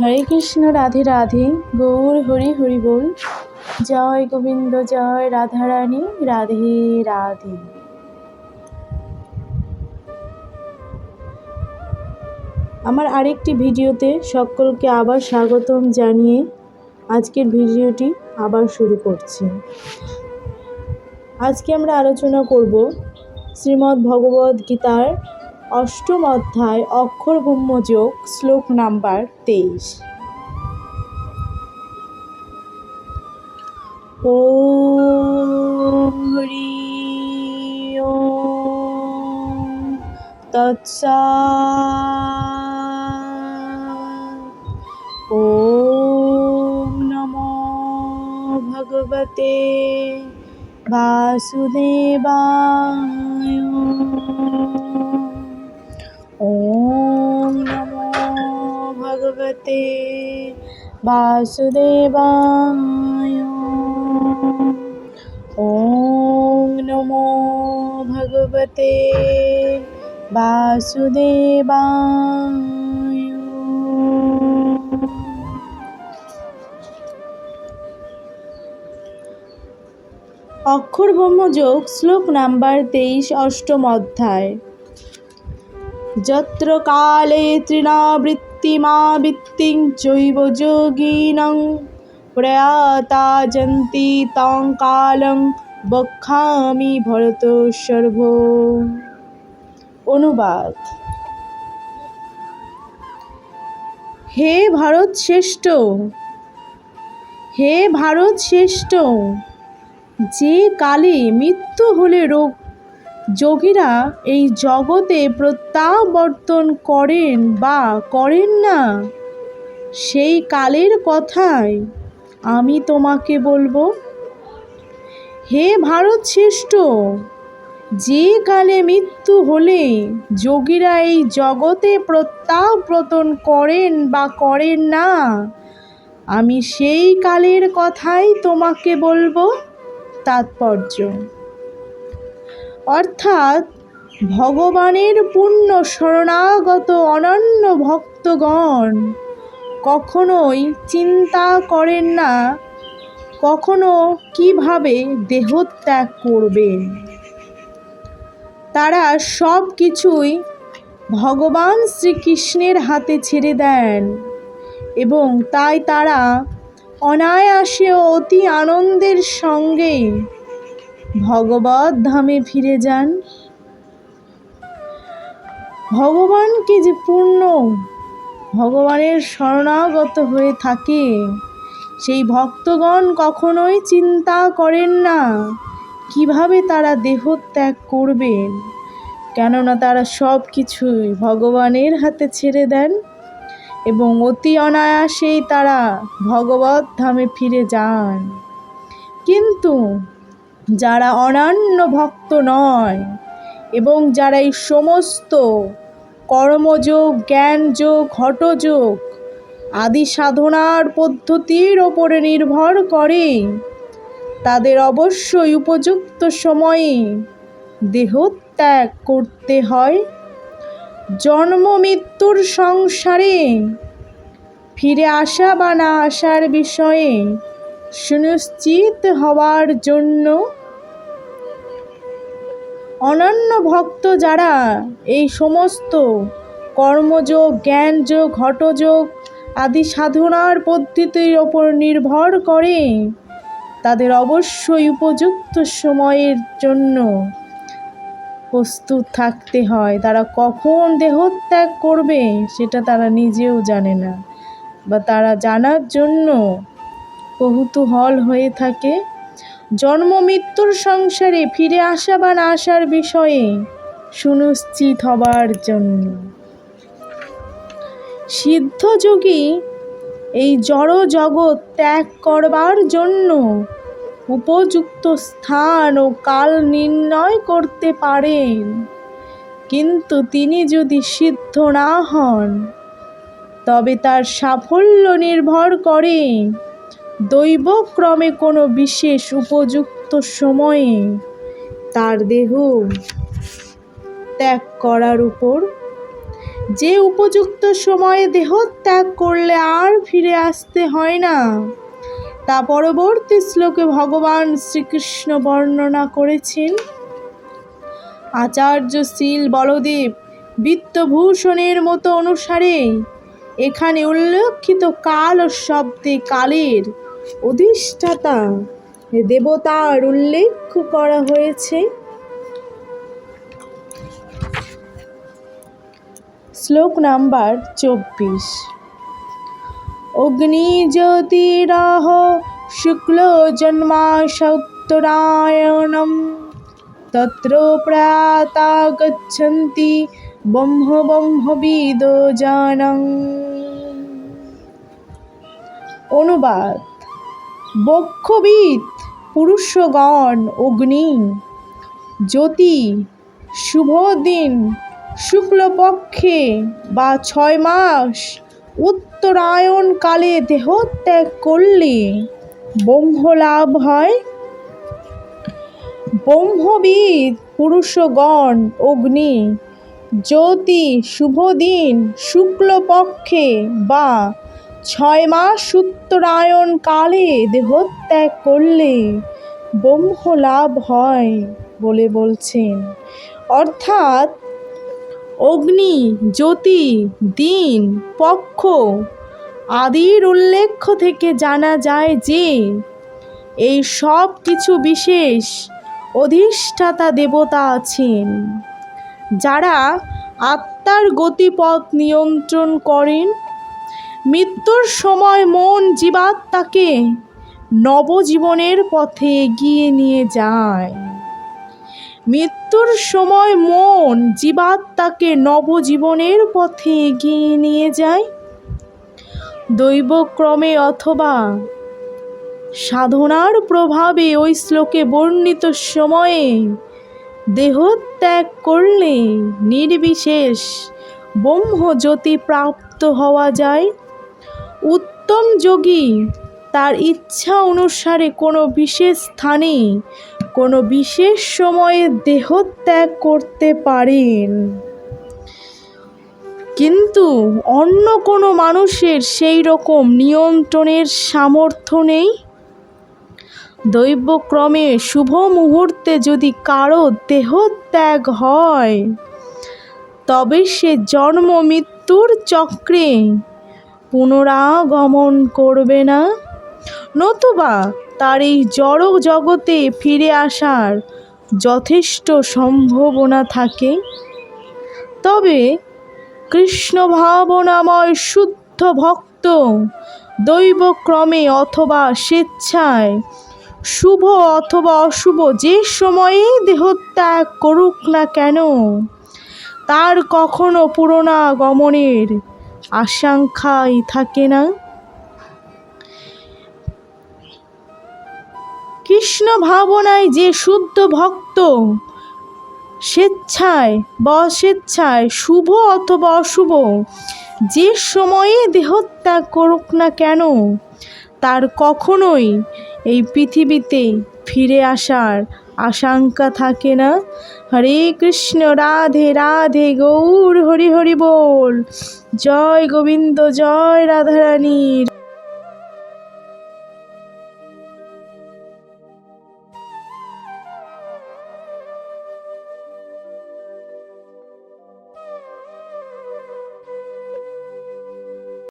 হরে কৃষ্ণ, রাধে রাধে, গৌর, হরি হরি বল। জয় গোবিন্দ, জয় রাধারানী, রাধে রাধে। আমার আরেকটি ভিডিওতে সকলকে আবার স্বাগতম জানিয়ে আজকের ভিডিওটি আবার শুরু করছি। আজকে আমরা আলোচনা করব শ্রীমদ্ ভগবদ্ গীতার অষ্টম অধ্যায় অক্ষর ব্রহ্মযোগ শ্লোক নাম্বার তেইশ। ও হরি ওম তৎসাৎ। ওম নমো ভগবতে বাসুদেবায়। ভগবতে বাসুদেবায় ওম নমো ভগবতে বাসুদেবায় অক্ষর ব্রহ্মযোগ শ্লোক নাম্বার তেইশ, অষ্টম অধ্যায়। যত্র কালে তৃণাবৃত্তিমাবৃত্তিং চৈব যোগিনং প্রয়াতা যন্তি তং কালং বক্ষামি ভরত সর্ব অনুবাদ। হে ভারত শ্রেষ্ঠ, হে ভারত শ্রেষ্ঠ, যে কালে মৃত্যু হলে রোগ যোগীরা এই জগতে প্রত্যাবর্তন করেন বা করেন না? সেই কালের কথাই আমি তোমাকে বলব। হে ভারত শ্রেষ্ঠ, যে কালে মৃত্যু হলে যোগীরা এই জগতে প্রত্যাবর্তন করেন বা করেন না? আমি সেই কালের কথাই তোমাকে বলব। তাৎপর্য। অর্থাৎ ভগবানের পূর্ণ শরণাগত অনন্য ভক্তগণ কখনোই চিন্তা করেন না, কখনো কীভাবে দেহত্যাগ করবেন। তারা সব কিছুই ভগবান শ্রীকৃষ্ণের হাতে ছেড়ে দেন এবং তাই তারা অনায়াসে অতি আনন্দের সঙ্গে ভগবত ধামে ফিরে যান। ভগবানকে যে পূর্ণ? ভগবানের শরণাগত হয়ে থাকে। সেই ভক্তগণ কখনোই চিন্তা করেন না, কীভাবে তারা দেহত্যাগ করবেন? কেননা তারা সব কিছুই ভগবানের হাতে ছেড়ে দেন এবং অতি অনায়াসেই তারা ভগবত ধামে ফিরে যান। কিন্তু যারা অনান্য ভক্ত নয় এবং যারা এই সমস্ত কর্মযোগ, জ্ঞানযোগ, হঠযোগ আদি সাধনার পদ্ধতির ওপরে নির্ভর করে, তাদের অবশ্যই উপযুক্ত সময়ে দেহত্যাগ করতে হয়। জন্ম মৃত্যুর সংসারে ফিরে আসা বা না আসার বিষয়ে সুনিশ্চিত হওয়ার জন্য অনন্য ভক্ত যারা এই সমস্ত কর্মযোগ, জ্ঞানযোগ ঘটযোগ আদি সাধনার পদ্ধতির ওপর নির্ভর করে, তাদের অবশ্যই উপযুক্ত সময়ের জন্য প্রস্তুত থাকতে হয়। তারা কখন দেহত্যাগ করবে, সেটা তারা নিজেও জানে না। বা তারা জানার জন্য কৌতূহল হয়ে থাকে। জন্ম মৃত্যুর সংসারে ফিরে আসা বা না আসার বিষয়ে সুনিশ্চিত হবার জন্য। সিদ্ধযোগী এই জড় জগৎ ত্যাগ করবার জন্য উপযুক্ত স্থান ও কাল নির্ণয় করতে পারেন। কিন্তু তিনি যদি সিদ্ধ না হন, তবে তার সাফল্য নির্ভর করে দৈবক্রমে কোনো বিশেষ উপযুক্ত সময়ে তার দেহ ত্যাগ করার উপর যে উপযুক্ত সময়ে দেহ ত্যাগ করলে আর ফিরে আসতে হয় না, তা পরবর্তী শ্লোকে ভগবান শ্রীকৃষ্ণ বর্ণনা করেছেন। আচার্য শীল বলদেব বিত্তভূষণের মতো অনুসারে এখানে উল্লেখিত কাল ও শব্দে কালের অধিষ্ঠাতা। দেবতার উল্লেখ করা হয়েছে। শ্লোক নাম্বার চব্বিশ। অগ্নিজ্যোতিরাহ শুক্ল জন্মাসত্তরায়ণম তত্র প্রাতা গচ্ছন্তি ব্রহ্ম ব্রহ্মবিদ জানং। অনুবাদ। বক্ষবিদ, পুরুষগণ, অগ্নি, জ্যোতি শুভ দিন শুক্লপক্ষে বা ছয় মাস উত্তরায়ণ কালে দেহত্যাগ করলে ব্রহ্ম লাভ হয়? ব্রহ্মবিদ, পুরুষগণ, অগ্নি, জ্যোতি শুভ দিন শুক্লপক্ষে বা ছয় মাস উত্তরায়ণ কালে দেহত্যাগ করলে ব্রহ্ম লাভ হয় বলে বলছেন। অর্থাৎ অগ্নি, জ্যোতি, দিন, পক্ষ আদির উল্লেখ্য থেকে জানা যায় যে এই সব কিছু বিশেষ অধিষ্ঠাতা দেবতা আছেন, যারা আত্মার গতিপথ নিয়ন্ত্রণ করেন মৃত্যুর সময় মন জীবাত্মাকে নবজীবনের পথে এগিয়ে নিয়ে যায়। মৃত্যুর সময় মন জীবাত্মাকে নবজীবনের পথে এগিয়ে নিয়ে যায়। দৈবক্রমে অথবা সাধনার প্রভাবে ওই শ্লোকে বর্ণিত সময়ে দেহত্যাগ করলে নির্বিশেষ ব্রহ্মজ্যোতি প্রাপ্ত হওয়া যায়। উত্তম যোগী। তার ইচ্ছা অনুসারে কোনো বিশেষ স্থানে, কোনো বিশেষ সময়ে দেহত্যাগ করতে পারেন। কিন্তু অন্য কোনো মানুষের সেই রকম নিয়ন্ত্রণের সামর্থ্য নেই। দৈবক্রমে শুভ মুহূর্তে যদি কারও দেহত্যাগ হয়, তবে সে জন্ম মৃত্যুর চক্রে পুনরাগমন করবে না? নতুবা তার এই জড় জগতে ফিরে আসার যথেষ্ট সম্ভাবনা থাকে। তবে কৃষ্ণ ভাবনাময় শুদ্ধ ভক্ত দৈবক্রমে অথবা স্বেচ্ছায় শুভ অথবা অশুভ যে সময়েই দেহত্যাগ করুক না কেন, তার কখনো পুরনাগমনের আশঙ্কাই থাকে না। কৃষ্ণ ভাবনায় যে শুদ্ধ ভক্ত, স্বেচ্ছায় বা অস্বেচ্ছায় শুভ অথবা অশুভ, যে সময়ে দেহত্যাগ করুক না কেন, তার কখনোই এই পৃথিবীতে ফিরে আসার আশঙ্কা থাকে না। হরে কৃষ্ণ রাধে রাধে গৌর হরি হরি বল। জয় গোবিন্দ জয় রাধারানীর।